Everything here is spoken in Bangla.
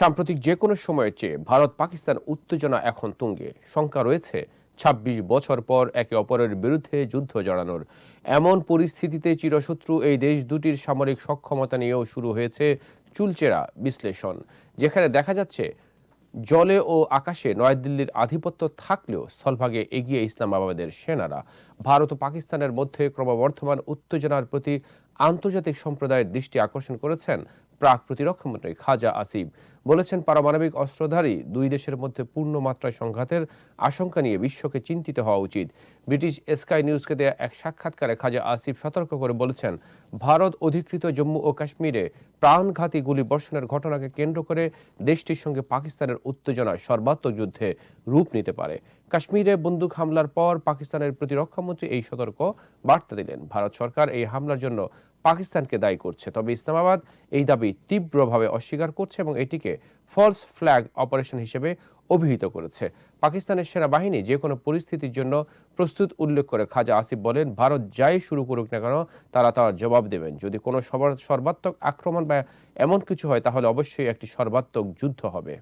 সাম্প্রতিক যে কোনো সময়ের চেয়ে ভারত পাকিস্তান উত্তেজনা এখন তুঙ্গে। শঙ্কা রয়েছে ২৬ বছর পর একে অপরের বিরুদ্ধে যুদ্ধ জড়ানোর। এমন পরিস্থিতিতে চিরশত্রু এই দেশ দুটির সামরিক সক্ষমতা নিয়েও শুরু হয়েছে চুলচেরা বিশ্লেষণ। যেখানে দেখা যাচ্ছে, জলে ও আকাশে নয়াদিল্লির আধিপত্য থাকলেও স্থলভাগে এগিয়ে ইসলামাবাদের সেনারা। ভারত ও পাকিস্তানের মধ্যে ক্রমবর্ধমান উত্তেজনার প্রতি আন্তর্জাতিক সম্প্রদায়ের দৃষ্টি আকর্ষণ করেছেন প্রাক প্রতিরক্ষামন্ত্রী খাজা আসিফ বলেছেন, পারমাণবিক অস্ত্রধারী দুই দেশের মধ্যে পূর্ণ মাত্রায় সংঘাতের আশঙ্কা নিয়ে বিশ্বকে চিন্তিত হওয়া উচিত। ব্রিটিশ স্কাই নিউজকে দেয়া এক সাক্ষাৎকারে খাজা আসিফ সতর্ক করে বলেছেন, ভারত অধিকৃত জম্মু ও কাশ্মীরে প্রাণঘাতী গুলি বর্ষণের ঘটনাকে কেন্দ্র করে দেশটির সঙ্গে পাকিস্তানের উত্তেজনা সর্বাত্মক যুদ্ধে রূপ নিতে পারে। কাশ্মীরে বন্দুক হামলার পর পাকিস্তানের প্রতিরক্ষামন্ত্রী এই সতর্ক বার্তা দিলেন। ভারত সরকার এই হামলার জন্য পাকিস্তানকে দায়ী করছে। তবে ইসলামাবাদ এই দাবি তীব্রভাবে অস্বীকার করছে এবং এটিকে ফলস ফ্ল্যাগ অপারেশন হিসেবে অভিহিত করেছে। পাকিস্তানের সেনাবাহিনী যে কোনো পরিস্থিতির জন্য প্রস্তুত উল্লেখ করে খাজা আসিফ বলেন, ভারত যাই শুরু করুক না কেন, তারা তার জবাব দেবেন। যদি কোনো সর্বাত্মক আক্রমণ বা এমন কিছু হয়, তাহলে অবশ্যই একটি সর্বাত্মক যুদ্ধ হবে।